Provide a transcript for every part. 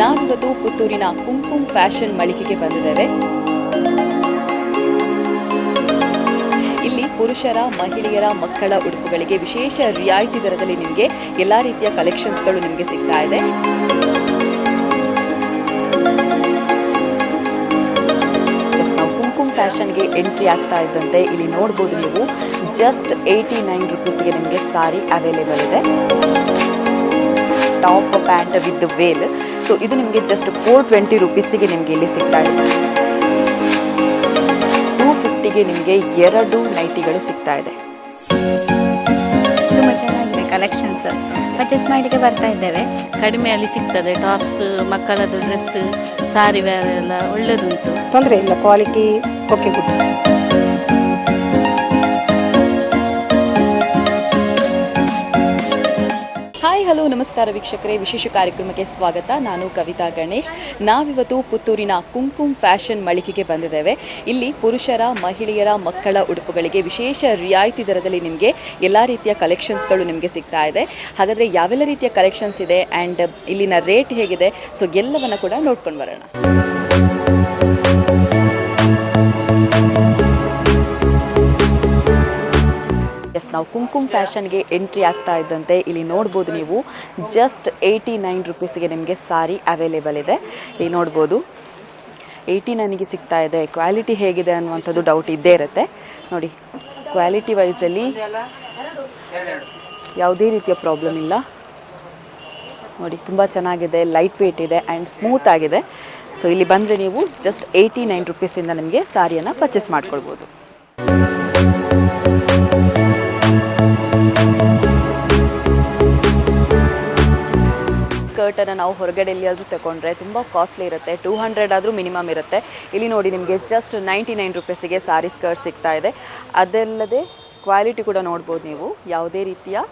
ನಾವಿವತ್ತು ಪುತ್ತೂರಿನ ಕುಂಕುಂ ಫ್ಯಾಷನ್ ಮಳಿಗೆಗೆ ಬಂದಿದ್ದೇವೆ. ಇಲ್ಲಿ ಪುರುಷರ, ಮಹಿಳೆಯರ, ಮಕ್ಕಳ ಉಡುಪುಗಳಿಗೆ ವಿಶೇಷ ರಿಯಾಯಿತಿ ದರದಲ್ಲಿ ನಿಮಗೆ ಎಲ್ಲ ರೀತಿಯ ಕಲೆಕ್ಷನ್ಸ್ಗಳು ನಿಮಗೆ ಸಿಗ್ತಾ ಇದೆ. ಕುಂಕುಂ ಫ್ಯಾಷನ್ಗೆ ಎಂಟ್ರಿ ಆಗ್ತಾ ಇದ್ದಂತೆ ಇಲ್ಲಿ ನೋಡ್ಬೋದು ನೀವು. ಜಸ್ಟ್ ಏಯ್ಟಿ ನೈನ್ ರುಪೀಸ್ಗೆ ನಿಮಗೆ ಸಾರಿ ಅವೈಲೇಬಲ್ ಇದೆ. Top pant with veil. So ಇದು ನಿಮಗೆ ಜಸ್ಟ್ ಫೋರ್ ಟ್ವೆಂಟಿ ರುಪೀಸಿಗೆ ನಿಮಗೆ ಇಲ್ಲಿ ಸಿಗ್ತಾ ಇದೆ. ಟೂ ಫಿಫ್ಟಿಗೆ ನಿಮಗೆ ಎರಡು ನೈಟಿಗಳು ಸಿಗ್ತಾ ಇದೆ. ತುಂಬ ಚೆನ್ನಾಗಿದೆ ಕಲೆಕ್ಷನ್ಸ್ ಪರ್ಚೇಸ್ ಮಾಡಲಿಕ್ಕೆ ಬರ್ತಾ ಇದ್ದೇವೆ. ಕಡಿಮೆಯಲ್ಲಿ ಸಿಗ್ತದೆ. ಟಾಪ್ಸ್ ಮಕ್ಕಳದ್ದು ಡ್ರೆಸ್ ಸಾರಿ ವೇರ್ ಎಲ್ಲ ಒಳ್ಳೆದುಂಟು. ತೊಂದರೆ ಇಲ್ಲ ಕ್ವಾಲಿಟಿ ಓಕೆ ಗುಡ್ ಹಲೋ, ನಮಸ್ಕಾರ ವೀಕ್ಷಕರೇ. ವಿಶೇಷ ಕಾರ್ಯಕ್ರಮಕ್ಕೆ ಸ್ವಾಗತ. ನಾನು ಕವಿತಾ ಗಣೇಶ್. ನಾವಿವತ್ತು ಪುತ್ತೂರಿನ ಕುಂಕುಮ್ ಫ್ಯಾಷನ್ ಮಳಿಗೆಗೆ ಬಂದಿದ್ದೇವೆ. ಇಲ್ಲಿ ಪುರುಷರ, ಮಹಿಳೆಯರ, ಮಕ್ಕಳ ಉಡುಪುಗಳಿಗೆ ವಿಶೇಷ ರಿಯಾಯಿತಿ ದರದಲ್ಲಿ ನಿಮಗೆ ಎಲ್ಲ ರೀತಿಯ ಕಲೆಕ್ಷನ್ಸ್ಗಳು ನಿಮಗೆ ಸಿಗ್ತಾ ಇದೆ. ಹಾಗಾದರೆ ಯಾವೆಲ್ಲ ರೀತಿಯ ಕಲೆಕ್ಷನ್ಸ್ ಇದೆ? ಆ್ಯಂಡ್ ಇಲ್ಲಿನ ರೇಟ್ ಹೇಗಿದೆ? ಸೊ ಎಲ್ಲವನ್ನು ಕೂಡ ನೋಡ್ಕೊಂಡು ಬರೋಣ. ಎಸ್ ನಾವು ಕುಂಕುಮ್ ಫ್ಯಾಷನ್ಗೆ ಎಂಟ್ರಿ ಆಗ್ತಾ ಇದ್ದಂತೆ ಇಲ್ಲಿ ನೋಡ್ಬೋದು ನೀವು. ಜಸ್ಟ್ ಏಯ್ಟಿ ನೈನ್ ರುಪೀಸ್ಗೆ ನಿಮಗೆ ಸಾರಿ ಅವೈಲೇಬಲ್ ಇದೆ. ಇಲ್ಲಿ ನೋಡ್ಬೋದು. ಏಯ್ಟಿ ನೈನಿಗೆ ಸಿಗ್ತಾ ಇದೆ. ಕ್ವಾಲಿಟಿ ಹೇಗಿದೆ ಅನ್ನುವಂಥದ್ದು ಡೌಟ್ ಇದ್ದೇ ಇರುತ್ತೆ. ನೋಡಿ ಕ್ವಾಲಿಟಿ ವೈಸಲ್ಲಿ ಯಾವುದೇ ರೀತಿಯ ಪ್ರಾಬ್ಲಮ್ ಇಲ್ಲ. ನೋಡಿ, ತುಂಬ ಚೆನ್ನಾಗಿದೆ ಲೈಟ್ ವೇಟ್ ಇದೆ ಆ್ಯಂಡ್ ಸ್ಮೂತ್ ಆಗಿದೆ. ಸೊ ಇಲ್ಲಿ ಬಂದರೆ ನೀವು ಜಸ್ಟ್ ಏಯ್ಟಿ ನೈನ್ ರುಪೀಸಿಂದ ನಿಮಗೆ ಸಾರಿಯನ್ನು ಪರ್ಚೇಸ್ ಮಾಡ್ಕೊಳ್ಬೋದು. ಸ್ಕರ್ಟನ್ನು ನಾವು ಹೊರಗಡೆ ಎಲ್ಲಿಯಾದರೂ ತಗೊಂಡ್ರೆ ತುಂಬ ಕಾಸ್ಟ್ಲಿ ಇರುತ್ತೆ. ಟೂ ಹಂಡ್ರೆಡ್ ಆದರೂ ಮಿನಿಮಮ್ ಇರುತ್ತೆ. ಇಲ್ಲಿ ನೋಡಿ ನಿಮಗೆ ಜಸ್ಟ್ ನೈಂಟಿ ನೈನ್ ರುಪೀಸಿಗೆ ಸಾರಿ ಸ್ಕರ್ಟ್ ಸಿಗ್ತಾ ಇದೆ. ಅದಲ್ಲದೆ ಕ್ವಾಲಿಟಿ ಕೂಡ ನೋಡ್ಬೋದು ನೀವು. ಯಾವುದೇ ರೀತಿಯ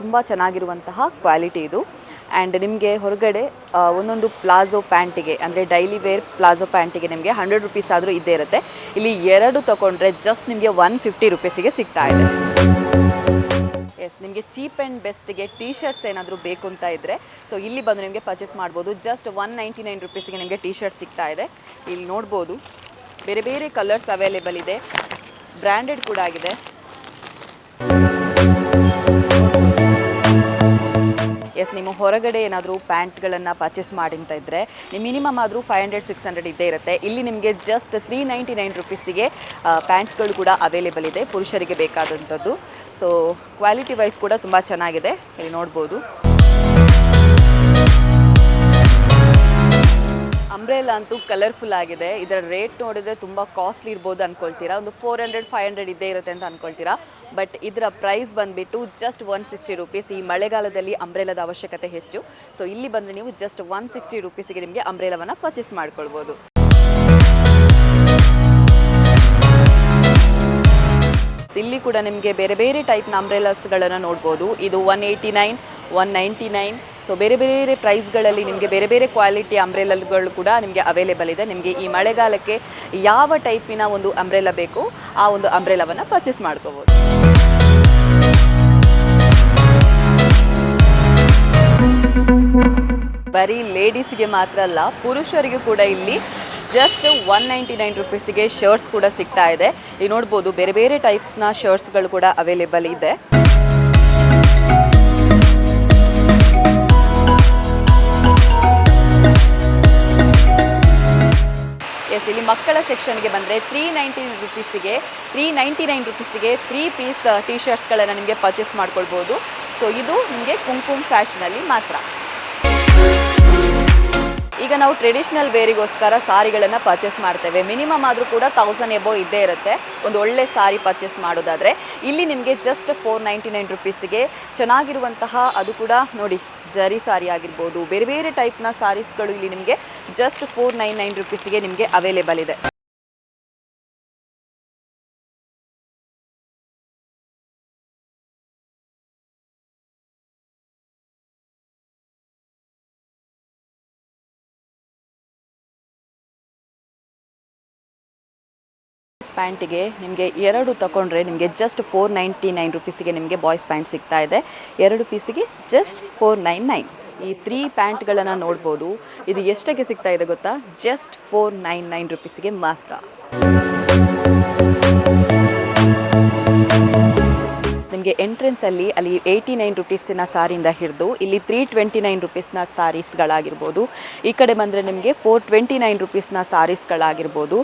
ತುಂಬ ಚೆನ್ನಾಗಿರುವಂತಹ ಕ್ವಾಲಿಟಿ ಇದು. ಆ್ಯಂಡ್ ನಿಮಗೆ ಹೊರಗಡೆ ಒಂದೊಂದು ಪ್ಲಾಜೋ ಪ್ಯಾಂಟಿಗೆ, ಅಂದರೆ ಡೈಲಿ ವೇರ್ ಪ್ಲಾಜೋ ಪ್ಯಾಂಟಿಗೆ ನಿಮಗೆ ಹಂಡ್ರೆಡ್ ರುಪೀಸ್ ಆದರೂ ಇದ್ದೇ ಇರುತ್ತೆ. ಇಲ್ಲಿ ಎರಡು ತಗೊಂಡ್ರೆ ಜಸ್ಟ್ ನಿಮಗೆ ಒನ್ ಫಿಫ್ಟಿ ರುಪೀಸಿಗೆ ಸಿಗ್ತಾ ಇದೆ. ಎಸ್ ನಿಮಗೆ ಚೀಪ್ ಆ್ಯಂಡ್ ಬೆಸ್ಟ್ಗೆ ಟೀ ಶರ್ಟ್ಸ್ ಏನಾದರೂ ಬೇಕು ಅಂತ ಇದ್ದರೆ ಸೊ ಇಲ್ಲಿ ಬಂದು ನಿಮಗೆ ಪರ್ಚೇಸ್ ಮಾಡ್ಬೋದು. ಜಸ್ಟ್ ಒನ್ ನೈಂಟಿ ನೈನ್ ರುಪೀಸ್ಗೆ ನಿಮಗೆ ಟೀ ಶರ್ಟ್ ಸಿಗ್ತಾ ಇದೆ. ಇಲ್ಲಿ ನೋಡ್ಬೋದು. ಬೇರೆ ಬೇರೆ ಕಲರ್ಸ್ ಅವೈಲೇಬಲ್ ಇದೆ. ಬ್ರ್ಯಾಂಡೆಡ್ ಕೂಡ ಆಗಿದೆ. ಎಸ್, ನಿಮ್ಮ ಹೊರಗಡೆ ಏನಾದರೂ ಪ್ಯಾಂಟ್ಗಳನ್ನು ಪರ್ಚೇಸ್ ಮಾಡಿ ಅಂತ ಇದ್ದರೆ ಮಿನಿಮಮ್ ಆದರೂ ಫೈವ್ ಹಂಡ್ರೆಡ್ ಸಿಕ್ಸ್ ಹಂಡ್ರೆಡ್ ಇದ್ದೇ ಇರುತ್ತೆ. ಇಲ್ಲಿ ನಿಮಗೆ ಜಸ್ಟ್ ತ್ರೀ ನೈಂಟಿ ನೈನ್ ರುಪೀಸಿಗೆ ಪ್ಯಾಂಟ್ಗಳು ಕೂಡ ಅವೈಲೇಬಲ್ ಇದೆ, ಪುರುಷರಿಗೆ ಬೇಕಾದಂಥದ್ದು. ಸೊ ಕ್ವಾಲಿಟಿ ವೈಸ್ ಕೂಡ ತುಂಬ ಚೆನ್ನಾಗಿದೆ. ಇಲ್ಲಿ ನೋಡ್ಬೋದು. ಅಂಬ್ರೆಲಾ ಅಂತೂ ಕಲರ್ಫುಲ್ ಆಗಿದೆ. ಇದರ ರೇಟ್ ನೋಡಿದ್ರೆ ತುಂಬ ಕಾಸ್ಟ್ಲಿ ಇರ್ಬೋದು ಅನ್ಕೊಳ್ತೀರಾ? ಒಂದು ಫೋರ್ ಹಂಡ್ರೆಡ್ ಫೈವ್ ಹಂಡ್ರೆಡ್ ಇದ್ದೇ ಇರುತ್ತೆ ಅಂತ ಅನ್ಕೊಳ್ತೀರಾ? ಬಟ್ ಇದರ ಪ್ರೈಸ್ ಬಂದುಬಿಟ್ಟು ಜಸ್ಟ್ ಒನ್ ಸಿಕ್ಸ್ಟಿ ರುಪೀಸ್ ಈ ಮಳೆಗಾಲದಲ್ಲಿ ಅಂಬ್ರೆಲದ ಅವಶ್ಯಕತೆ ಹೆಚ್ಚು. ಸೊ ಇಲ್ಲಿ ಬಂದರೆ ನೀವು ಜಸ್ಟ್ ಒನ್ ಸಿಕ್ಸ್ಟಿ ರುಪೀಸಿಗೆ ನಿಮಗೆ ಅಂಬ್ರೆಲಾವನ್ನು ಪರ್ಚೇಸ್ ಮಾಡ್ಕೊಳ್ಬೋದು. ಇಲ್ಲಿ ಕೂಡ ನಿಮಗೆ ಬೇರೆ ಬೇರೆ ಟೈಪ್ನ ಅಂಬ್ರೆಲಾಸ್ಗಳನ್ನು ನೋಡ್ಬೋದು. ಇದು one eighty nine one ninety nine so ಬೇರೆ ಬೇರೆ ಪ್ರೈಸ್ಗಳಲ್ಲಿ ನಿಮಗೆ ಬೇರೆ ಬೇರೆ ಕ್ವಾಲಿಟಿ ಅಂಬ್ರೆಲಗಳು ಕೂಡ ನಿಮಗೆ ಅವೈಲೇಬಲ್ ಇದೆ. ನಿಮಗೆ ಈ ಮಳೆಗಾಲಕ್ಕೆ ಯಾವ ಟೈಪಿನ ಒಂದು ಅಂಬ್ರೆಲಾ ಬೇಕು, ಆ ಒಂದು ಅಂಬ್ರೆಲಾವನ್ನು ಪರ್ಚೇಸ್ ಮಾಡ್ಕೋಬೋದು. ಬರೀ ಲೇಡೀಸ್ಗೆ ಮಾತ್ರ ಅಲ್ಲ, ಪುರುಷರಿಗೂ ಕೂಡ ಇಲ್ಲಿ ಜಸ್ಟ್ ಒನ್ ನೈಂಟಿ ನೈನ್ ರುಪೀಸಿಗೆ ಶರ್ಟ್ಸ್ ಕೂಡ ಸಿಗ್ತಾ ಇದೆ. ಇಲ್ಲಿ ನೋಡ್ಬೋದು, ಬೇರೆ ಬೇರೆ ಟೈಪ್ಸ್ನ ಶರ್ಟ್ಸ್ಗಳು ಕೂಡ ಅವೈಲೇಬಲ್ ಇದೆ. ಎಸ್ ಇಲ್ಲಿ ಮಕ್ಕಳ ಸೆಕ್ಷನ್ಗೆ ಬಂದರೆ ತ್ರೀ ನೈಂಟಿ ರುಪೀಸಿಗೆ ತ್ರೀ ನೈಂಟಿ ನೈನ್ ರುಪೀಸಿಗೆ ತ್ರೀ ಪೀಸ್ ಟಿ ಶರ್ಟ್ಸ್ಗಳನ್ನು ನಿಮಗೆ ಪರ್ಚೇಸ್ ಮಾಡ್ಕೊಳ್ಬೋದು. ಸೊ ಇದು ನಿಮಗೆ ಕುಂಕುಮ್ ಫ್ಯಾಷನಲ್ಲಿ ಮಾತ್ರ. ಈಗ ನಾವು ಟ್ರೆಡಿಷ್ನಲ್ ವೇರಿಗೋಸ್ಕರ ಸಾರಿಗಳನ್ನು ಪರ್ಚೇಸ್ ಮಾಡ್ತೇವೆ. ಮಿನಿಮಮ್ ಆದರೂ ಕೂಡ ತೌಸಂಡ್ ಎಬೋ ಇದ್ದೇ ಇರುತ್ತೆ. ಒಂದು ಒಳ್ಳೆ ಸಾರಿ ಪರ್ಚೇಸ್ ಮಾಡೋದಾದರೆ. ಇಲ್ಲಿ ನಿಮಗೆ ಜಸ್ಟ್ ಫೋರ್ ನೈಂಟಿ ನೈನ್ ರುಪೀಸಿಗೆ ಚೆನ್ನಾಗಿರುವಂತಹ ಅದು ಕೂಡ ನೋಡಿ, ಜರಿ ಸಾರಿ ಆಗಿರ್ಬೋದು, ಬೇರೆ ಬೇರೆ ಟೈಪ್ನ ಸಾರೀಸ್ಗಳು ಇಲ್ಲಿ ನಿಮಗೆ ಜಸ್ಟ್ ಫೋರ್ ನೈನ್ ನೈನ್ ರುಪೀಸಿಗೆ ನಿಮಗೆ ಅವೈಲೇಬಲ್ ಇದೆ. ಪ್ಯಾಂಟಿಗೆ ನಿಮಗೆ ಎರಡು ತಗೊಂಡ್ರೆ ನಿಮಗೆ ಜಸ್ಟ್ ಫೋರ್ ನೈಂಟಿ ನೈನ್ ರುಪೀಸಿಗೆ ನಿಮಗೆ ಬಾಯ್ಸ್ ಪ್ಯಾಂಟ್ ಸಿಗ್ತಾ ಇದೆ. ಎರಡು ಪೀಸಿಗೆ ಜಸ್ಟ್ ಫೋರ್ ನೈನ್ ನೈನ್ ಈ ತ್ರೀ ಪ್ಯಾಂಟ್ಗಳನ್ನು ನೋಡ್ಬೋದು. ಇದು ಎಷ್ಟಕ್ಕೆ ಸಿಗ್ತಾ ಇದೆ ಗೊತ್ತಾ? ಜಸ್ಟ್ ಫೋರ್ ನೈನ್ ನೈನ್ ರುಪೀಸಿಗೆ ಮಾತ್ರ. ನಿಮಗೆ ಎಂಟ್ರೆನ್ಸಲ್ಲಿ ಅಲ್ಲಿ ಏಯ್ಟಿ ನೈನ್ ರುಪೀಸಿನ ಸಾರಿಯಿಂದ ಹಿಡಿದು, ಇಲ್ಲಿ ತ್ರೀ ಟ್ವೆಂಟಿ ನೈನ್ ರುಪೀಸ್ನ ಸಾರೀಸ್ಗಳಾಗಿರ್ಬೋದು. ಈ ಕಡೆ ಬಂದರೆ ನಿಮಗೆ ಫೋರ್ ಟ್ವೆಂಟಿ ನೈನ್ ರುಪೀಸ್ನ ಸಾರೀಸ್ಗಳಾಗಿರ್ಬೋದು.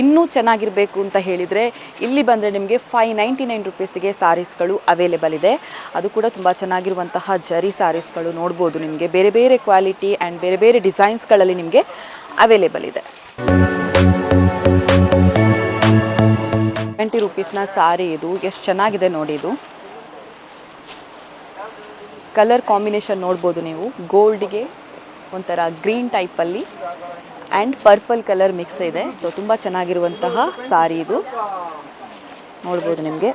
ಇನ್ನೂ ಚೆನ್ನಾಗಿರಬೇಕು ಅಂತ ಹೇಳಿದರೆ ಇಲ್ಲಿ ಬಂದರೆ ನಿಮಗೆ ಫೈ ನೈಂಟಿ ನೈನ್ ರುಪೀಸಿಗೆ ಸಾರೀಸ್ಗಳು ಅವೈಲೇಬಲ್ ಇದೆ. ಅದು ಕೂಡ ತುಂಬ ಚೆನ್ನಾಗಿರುವಂತಹ ಜರಿ ಸಾರೀಸ್ಗಳು ನೋಡ್ಬೋದು ನಿಮಗೆ. ಬೇರೆ ಬೇರೆ ಕ್ವಾಲಿಟಿ ಆ್ಯಂಡ್ ಬೇರೆ ಬೇರೆ ಡಿಸೈನ್ಸ್ಗಳಲ್ಲಿ ನಿಮಗೆ ಅವೈಲೇಬಲ್ ಇದೆ. ಟ್ವೆಂಟಿ ರುಪೀಸ್ನ ಸಾರಿ ಇದು. ಎಷ್ಟು ಚೆನ್ನಾಗಿದೆ ನೋಡಿ ಇದು. ಕಲರ್ ಕಾಂಬಿನೇಷನ್ ನೋಡ್ಬೋದು ನೀವು. ಗೋಲ್ಡ್ಗೆ ಒಂಥರ ಗ್ರೀನ್ ಟೈಪಲ್ಲಿ ಆ್ಯಂಡ್ ಪರ್ಪಲ್ ಕಲರ್ ಮಿಕ್ಸ್ ಇದೆ. ಸೊ ತುಂಬ ಚೆನ್ನಾಗಿರುವಂತಹ ಸಾರಿ ಇದು. ನೋಡ್ಬೋದು ನಿಮಗೆ.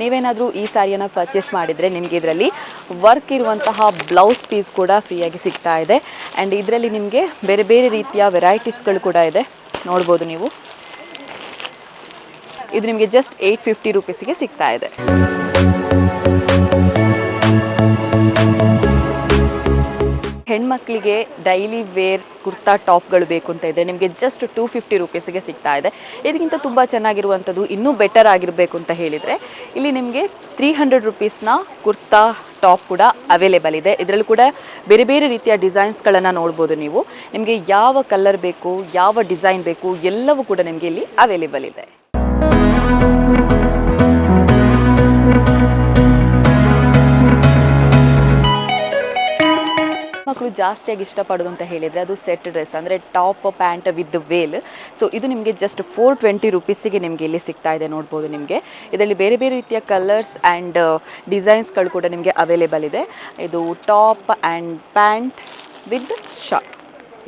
ನೀವೇನಾದರೂ ಈ ಸ್ಯಾರಿಯನ್ನು ಪರ್ಚೇಸ್ ಮಾಡಿದರೆ ನಿಮಗೆ ಇದರಲ್ಲಿ ವರ್ಕ್ ಇರುವಂತಹ ಬ್ಲೌಸ್ ಪೀಸ್ ಕೂಡ ಫ್ರೀಯಾಗಿ ಸಿಗ್ತಾ ಇದೆ. ಆ್ಯಂಡ್ ಇದರಲ್ಲಿ ನಿಮಗೆ ಬೇರೆ ಬೇರೆ ರೀತಿಯ ವೆರೈಟೀಸ್ಗಳು ಕೂಡ ಇದೆ. ನೋಡ್ಬೋದು ನೀವು. ಇದು ನಿಮಗೆ ಜಸ್ಟ್ ಏಯ್ಟ್ ಫಿಫ್ಟಿ ರುಪೀಸಿಗೆ ಸಿಗ್ತಾ ಇದೆ. ಹೆಣ್ಮಕ್ಳಿಗೆ ಡೈಲಿ ವೇರ್ ಕುರ್ತಾ ಟಾಪ್ಗಳು ಬೇಕು ಅಂತ ಇದೆ. ನಿಮಗೆ ಜಸ್ಟ್ ಟೂ ಫಿಫ್ಟಿ ರುಪೀಸಿಗೆ ಸಿಗ್ತಾ ಇದೆ. ಇದಕ್ಕಿಂತ ತುಂಬ ಚೆನ್ನಾಗಿರುವಂಥದ್ದು ಇನ್ನೂ ಬೆಟರ್ ಆಗಿರಬೇಕು ಅಂತ ಹೇಳಿದರೆ, ಇಲ್ಲಿ ನಿಮಗೆ ತ್ರೀ ಹಂಡ್ರೆಡ್ ರುಪೀಸ್ನ ಕುರ್ತಾ ಟಾಪ್ ಕೂಡ ಅವೈಲೇಬಲ್ ಇದೆ. ಇದರಲ್ಲೂ ಕೂಡ ಬೇರೆ ಬೇರೆ ರೀತಿಯ ಡಿಸೈನ್ಸ್ಗಳನ್ನು ನೋಡ್ಬೋದು ನೀವು. ನಿಮಗೆ ಯಾವ ಕಲರ್ ಬೇಕು, ಯಾವ ಡಿಸೈನ್ ಬೇಕು, ಎಲ್ಲವೂ ಕೂಡ ನಿಮಗೆ ಇಲ್ಲಿ ಅವೈಲೇಬಲ್ ಇದೆ. ಮಕ್ಕಳು ಜಾಸ್ತಿಯಾಗಿ ಇಷ್ಟಪಡೋದು ಅಂತ ಹೇಳಿದರೆ ಅದು ಸೆಟ್ ಡ್ರೆಸ್ ಅಂದರೆ top pant with veil so ಇದು ನಿಮಗೆ ಜಸ್ಟ್ ಫೋರ್ ಟ್ವೆಂಟಿ ರುಪೀಸಿಗೆ ನಿಮಗೆ ಇಲ್ಲಿ ಸಿಗ್ತಾ ಇದೆ ನೋಡ್ಬೋದು ನಿಮಗೆ. ಇದರಲ್ಲಿ ಬೇರೆ ಬೇರೆ ರೀತಿಯ ಕಲರ್ಸ್ ಆ್ಯಂಡ್ ಡಿಸೈನ್ಸ್ಗಳು ಕೂಡ ನಿಮಗೆ ಅವೈಲೇಬಲ್ ಇದೆ. ಇದು top and pant with short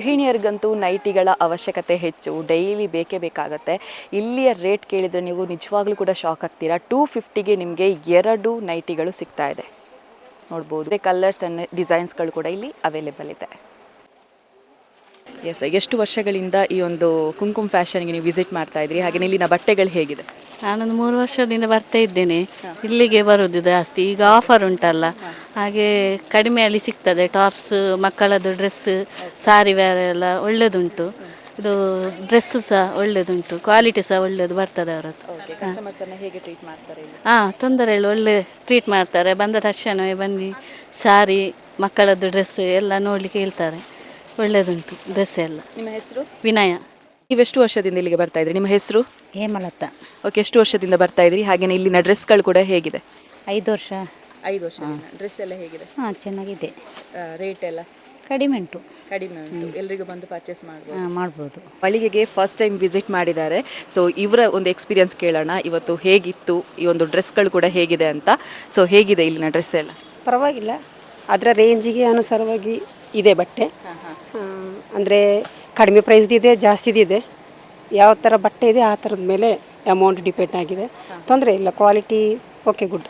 ಗೃಹಿಣಿಯರಿಗಂತೂ ನೈಟಿಗಳ ಅವಶ್ಯಕತೆ ಹೆಚ್ಚು ಡೈಲಿ ಬೇಕೇ ಬೇಕಾಗತ್ತೆ. ಇಲ್ಲಿಯ ರೇಟ್ ಕೇಳಿದರೆ ನೀವು ನಿಜವಾಗ್ಲೂ ಕೂಡ ಶಾಕ್ ಆಗ್ತೀರಾ? ಟೂ ಫಿಫ್ಟಿಗೆ ನಿಮಗೆ ಎರಡು ನೈಟಿಗಳು ಸಿಗ್ತಾ ಇದೆ. ನೋಡ್ಬೋದು. ಕಲರ್ಸ್ ಆ್ಯಂಡ್ ಡಿಸೈನ್ಸ್ಗಳು ಕೂಡ ಇಲ್ಲಿ ಅವೈಲೇಬಲ್ ಇದೆ. ಎಸ್ ಎಷ್ಟು ವರ್ಷಗಳಿಂದ ಈ ಒಂದು ಕುಂಕುಮ್ ಫ್ಯಾಷನ್ಗೆ ನೀವು ವಿಸಿಟ್ ಮಾಡ್ತಾ ಇದ್ರಿ ಹಾಗೆ ಇಲ್ಲಿನ ಬಟ್ಟೆಗಳು ಹೇಗಿದೆ? ನಾನೊಂದು ಮೂರು ವರ್ಷದಿಂದ ಬರ್ತಾ ಇದ್ದೇನೆ. ಇಲ್ಲಿಗೆ ಬರೋದು ಜಾಸ್ತಿ. ಈಗ ಆಫರ್ ಉಂಟಲ್ಲ. ಹಾಗೆ ಕಡಿಮೆಯಲ್ಲಿ ಸಿಗ್ತದೆ. ಟಾಪ್ಸ್ ಮಕ್ಕಳದ್ದು ಡ್ರೆಸ್ ಸಾರಿ ವೇರ್ ಎಲ್ಲ ಒಳ್ಳೆದುಂಟು. ಇದು ಡ್ರೆಸ್ ಸಹ ಒಳ್ಳೆದುಂಟು ಕ್ವಾಲಿಟಿ ಸಹ ಒಳ್ಳೇದು ಬರ್ತದೆ ಅವರದ್ದು. ಕಸ್ಟಮರ್ಸನ್ನು ಹೇಗೆ ಟ್ರೀಟ್ ಮಾಡ್ತಾರೆ ಹಾಂ ತೊಂದರೆ ಇಲ್ಲ ಒಳ್ಳೆ ಟ್ರೀಟ್ ಮಾಡ್ತಾರೆ. ಬಂದ ತಕ್ಷಣವೇ ಬನ್ನಿ ಸಾರಿ ಮಕ್ಕಳದ್ದು ಡ್ರೆಸ್ ಎಲ್ಲ ನೋಡಲಿಕ್ಕೆ ಹೇಳ್ತಾರೆ. ಒಳ್ಳೇದುಂಟು ಡ್ರೆಸ್ ಎಲ್ಲ. ನಿಮ್ಮ ಹೆಸರು? ವಿನಯ. ನೀವೆಷ್ಟು ವರ್ಷದಿಂದ ಇಲ್ಲಿಗೆ ಬರ್ತಾ ಇದ್ರಿ? ನಿಮ್ಮ ಹೆಸರು? ಹೇಮಲತ. ಓಕೆ ಎಷ್ಟು ವರ್ಷದಿಂದ ಬರ್ತಾ ಇದ್ರಿ? ಹಾಗೆಯೇ ಇಲ್ಲಿನ ಡ್ರೆಸ್ಗಳು ಕೂಡ ಹೇಗಿದೆ? ಐದು ವರ್ಷ. ಐದು ವರ್ಷ ಡ್ರೆಸ್ ಎಲ್ಲ ಹೇಗಿದೆ? ಹಾಂ ಚೆನ್ನಾಗಿದೆ. ರೇಟ್ ಎಲ್ಲ? ಕಡಿಮೆ ಉಂಟು. ಕಡಿಮೆ ಉಂಟು. ಎಲ್ರಿಗೂ ಬಂದು ಪರ್ಚೇಸ್ ಮಾಡ್ಬೋದು. ಮಾಡ್ಬೋದು. ಮಳಿಗೆಗೆ ಫಸ್ಟ್ ಟೈಮ್ ವಿಸಿಟ್ ಮಾಡಿದ್ದಾರೆ. ಸೊ ಇವರ ಒಂದು ಎಕ್ಸ್ಪೀರಿಯನ್ಸ್ ಕೇಳೋಣ. ಇವತ್ತು ಹೇಗಿತ್ತು? ಈ ಒಂದು ಡ್ರೆಸ್ಗಳು ಕೂಡ ಹೇಗಿದೆ ಅಂತ. ಸೊ ಹೇಗಿದೆ ಇಲ್ಲಿನ ಡ್ರೆಸ್ ಎಲ್ಲ? ಪರವಾಗಿಲ್ಲ. ಅದರ ರೇಂಜಿಗೆ ಅನುಸಾರವಾಗಿ ಇದೆ ಬಟ್ಟೆ. ಅಂದರೆ ಕಡಿಮೆ ಪ್ರೈಸ್ದಿದೆ ಜಾಸ್ತಿದಿದೆ ಯಾವ ಥರ ಬಟ್ಟೆ ಇದೆ ಆ ಥರದ ಮೇಲೆ ಅಮೌಂಟ್ ಡಿಪೆಂಡ್ ಆಗಿದೆ. ತೊಂದರೆ ಇಲ್ಲ. ಕ್ವಾಲಿಟಿ ಓಕೆ ಗುಡ್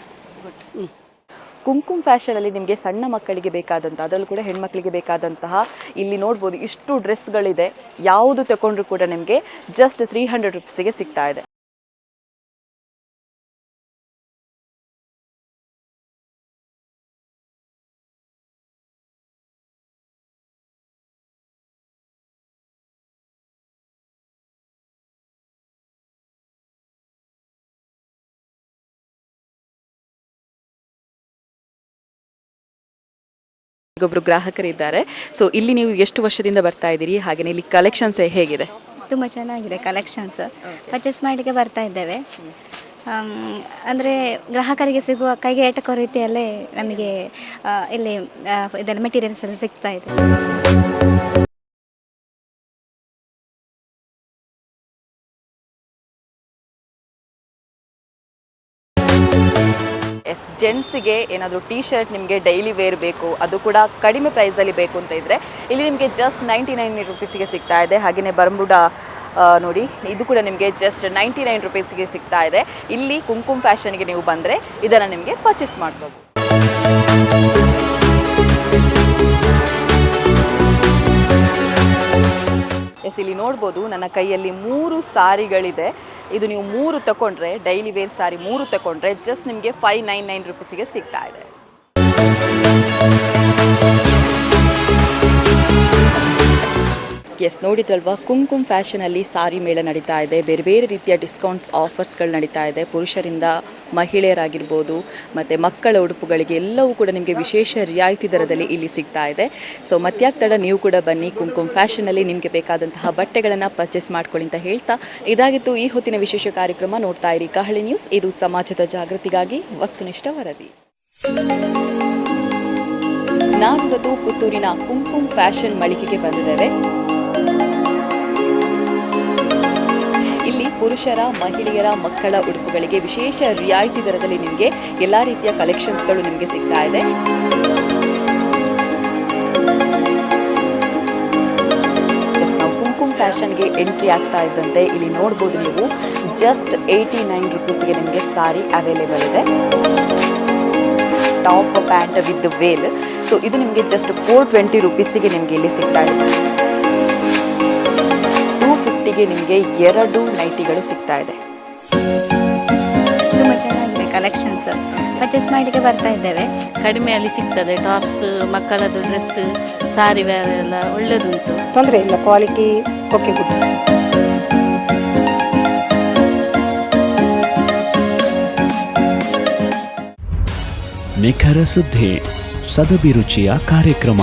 ಕುಂಕುಮ್ ಫ್ಯಾಷನಲ್ಲಿ ನಿಮಗೆ ಸಣ್ಣ ಮಕ್ಕಳಿಗೆ ಬೇಕಾದಂಥ ಅದರಲ್ಲೂ ಕೂಡ ಹೆಣ್ಮಕ್ಳಿಗೆ ಬೇಕಾದಂತಹ ಇಲ್ಲಿ ನೋಡ್ಬೋದು ಇಷ್ಟು ಡ್ರೆಸ್ಗಳಿದೆ. ಯಾವುದು ತಗೊಂಡ್ರು ಕೂಡ ನಿಮಗೆ ಜಸ್ಟ್ ತ್ರೀ ಹಂಡ್ರೆಡ್ ರುಪೀಸಿಗೆ ಸಿಗ್ತಾ ಇದೆ. ಒಬ್ಬರು ಗ್ರಾಹಕರಿದ್ದಾರೆ. ಸೊ ಇಲ್ಲಿ ನೀವು ಎಷ್ಟು ವರ್ಷದಿಂದ ಬರ್ತಾ ಇದ್ದೀರಿ? ಹಾಗೆಯೇ ಇಲ್ಲಿ ಕಲೆಕ್ಷನ್ಸ್ ಹೇಗಿದೆ? ತುಂಬ ಚೆನ್ನಾಗಿದೆ ಕಲೆಕ್ಷನ್ಸ್ ಪರ್ಚೇಸ್ ಮಾಡಲಿಕ್ಕೆ ಬರ್ತಾ ಇದ್ದೇವೆ. ಅಂದರೆ ಗ್ರಾಹಕರಿಗೆ ಸಿಗುವ ಕೈಗೆ ಎಟಕೋ ರೀತಿಯಲ್ಲೇ ನಮಗೆ ಇಲ್ಲಿ ಇದೆಲ್ಲ ಮೆಟೀರಿಯಲ್ಸ್ ಎಲ್ಲ ಸಿಗ್ತಾ ಇದೆ. ಎಸ್ ಜೆಂಟ್ಸಿಗೆ ಏನಾದರೂ ಟೀ ಶರ್ಟ್ ನಿಮಗೆ ಡೈಲಿ ವೇರ್ ಬೇಕು, ಅದು ಕೂಡ ಕಡಿಮೆ ಪ್ರೈಸಲ್ಲಿ ಬೇಕು ಅಂತ ಇದ್ದರೆ ಇಲ್ಲಿ ನಿಮಗೆ ಜಸ್ಟ್ ನೈಂಟಿ ನೈನ್ ರುಪೀಸಿಗೆ ಸಿಗ್ತಾ ಇದೆ. ಹಾಗೆಯೇ ಬರ್ಮುಡ ನೋಡಿ, ಇದು ಕೂಡ ನಿಮಗೆ ಜಸ್ಟ್ ನೈಂಟಿ ನೈನ್ ರುಪೀಸ್ಗೆ ಸಿಗ್ತಾ ಇದೆ. ಇಲ್ಲಿ ಕುಂಕುಮ್ ಫ್ಯಾಷನ್ಗೆ ನೀವು ಬಂದರೆ ಇದನ್ನು ನಿಮಗೆ ಪರ್ಚೇಸ್ ಮಾಡ್ಬೋದು. ಎಸ್, ಇಲ್ಲಿ ನೋಡ್ಬೋದು, ನನ್ನ ಕೈಯಲ್ಲಿ ಮೂರು ಸಾರಿಗಳಿದೆ. ಇದು ನೀವು ಮೂರು ತಗೊಂಡ್ರೆ ಡೈಲಿ ವೇರ್ ಸಾರಿ ಮೂರು ತಗೊಂಡ್ರೆ ಜಸ್ಟ್ ನಿಮಗೆ ಫೈವ್ ನೈನ್ ನೈನ್ ರುಪೀಸಿಗೆ ಸಿಗ್ತಾ ಇದೆ. ಎಸ್ ನೋಡಿದ್ರಲ್ವ? ಕುಂಕುಮ್ ಫ್ಯಾಷನಲ್ಲಿ ಸಾರಿ ಮೇಳ ನಡೀತಾ ಇದೆ. ಬೇರೆ ಬೇರೆ ರೀತಿಯ ಡಿಸ್ಕೌಂಟ್ಸ್ ಆಫರ್ಸ್ಗಳು ನಡೀತಾ ಇದೆ. ಪುರುಷರಿಂದ ಮಹಿಳೆಯರಾಗಿರ್ಬೋದು, ಮತ್ತು ಮಕ್ಕಳ ಉಡುಪುಗಳಿಗೆ ಎಲ್ಲವೂ ಕೂಡ ನಿಮಗೆ ವಿಶೇಷ ರಿಯಾಯಿತಿ ದರದಲ್ಲಿ ಇಲ್ಲಿ ಸಿಗ್ತಾ ಇದೆ. ಸೊ ಮತ್ಯಾಕ್ ತಡ ನೀವು ಕೂಡ ಬನ್ನಿ. ಕುಂಕುಮ್ ಫ್ಯಾಷನಲ್ಲಿ ನಿಮಗೆ ಬೇಕಾದಂತಹ ಬಟ್ಟೆಗಳನ್ನು ಪರ್ಚೇಸ್ ಮಾಡ್ಕೊಳ್ಳಿ ಅಂತ ಹೇಳ್ತಾ ಇದಾಗಿತ್ತು ಈ ಹೊತ್ತಿನ ವಿಶೇಷ ಕಾರ್ಯಕ್ರಮ. ನೋಡ್ತಾ ಇರಿ ಕಹಳಿ ನ್ಯೂಸ್ ಇದು ಸಮಾಜದ ಜಾಗೃತಿಗಾಗಿ ವಸ್ತುನಿಷ್ಠ ವರದಿ. ನಾವಿವತ್ತು ಪುತ್ತೂರಿನ ಕುಂಕುಮ್ ಫ್ಯಾಷನ್ ಮಳಿಗೆಗೆ ಬಂದಿದ್ದೇವೆ. ಇಲ್ಲಿ ಪುರುಷರ, ಮಹಿಳೆಯರ, ಮಕ್ಕಳ ಉಡುಪುಗಳಿಗೆ ವಿಶೇಷ ರಿಯಾಯಿತಿ ದರದಲ್ಲಿ ನಿಮಗೆ ಎಲ್ಲ ರೀತಿಯ ಕಲೆಕ್ಷನ್ಸ್ಗಳು ನಿಮಗೆ ಸಿಗ್ತಾ ಇದೆ. ಫ್ಯಾಷನ್ಗೆ ಎಂಟ್ರಿ ಆಗ್ತಾ ಇದ್ದಂತೆ ಇಲ್ಲಿ ನೋಡ್ಬೋದು ನೀವು. ಜಸ್ಟ್ ಏಯ್ಟಿ ನೈನ್ ರುಪೀಸ್ಗೆ ನಿಮಗೆ ಸಾರಿ ಅವೈಲೇಬಲ್ ಇದೆ. Top pant with veil so ಇದು ನಿಮಗೆ ಜಸ್ಟ್ ಫೋರ್ ಟ್ವೆಂಟಿ ರುಪೀಸಿಗೆ ನಿಮಗೆ ಇಲ್ಲಿ ಸಿಗ್ತಾ ಇದೆ. ಫಿಫ್ಟಿಗೆ ನಿಮಗೆ ಎರಡು ನೈಟಿಗಳು ಸಿಗ್ತಾ ಇದೆ. ತುಂಬ ಚೆನ್ನಾಗಿದೆ ಕಲೆಕ್ಷನ್ಸ್ ಪರ್ಚೇಸ್ ಮಾಡಲಿಕ್ಕೆ ಬರ್ತಾ ಇದ್ದೇವೆ. ಕಡಿಮೆಯಲ್ಲಿ ಸಿಗ್ತದೆ. ಟಾಪ್ಸ್ ಮಕ್ಕಳದ್ದು ಡ್ರೆಸ್ ಸಾರಿ ವೇರ್ ಎಲ್ಲ ಒಳ್ಳೆದುಂಟು. ತೊಂದರೆ ಇಲ್ಲ ಕ್ವಾಲಿಟಿ ಓಕೆ ಗುಡ್ ನಿಖರ ಸುದ್ದಿ ಸದಭಿರುಚಿಯ ಕಾರ್ಯಕ್ರಮ.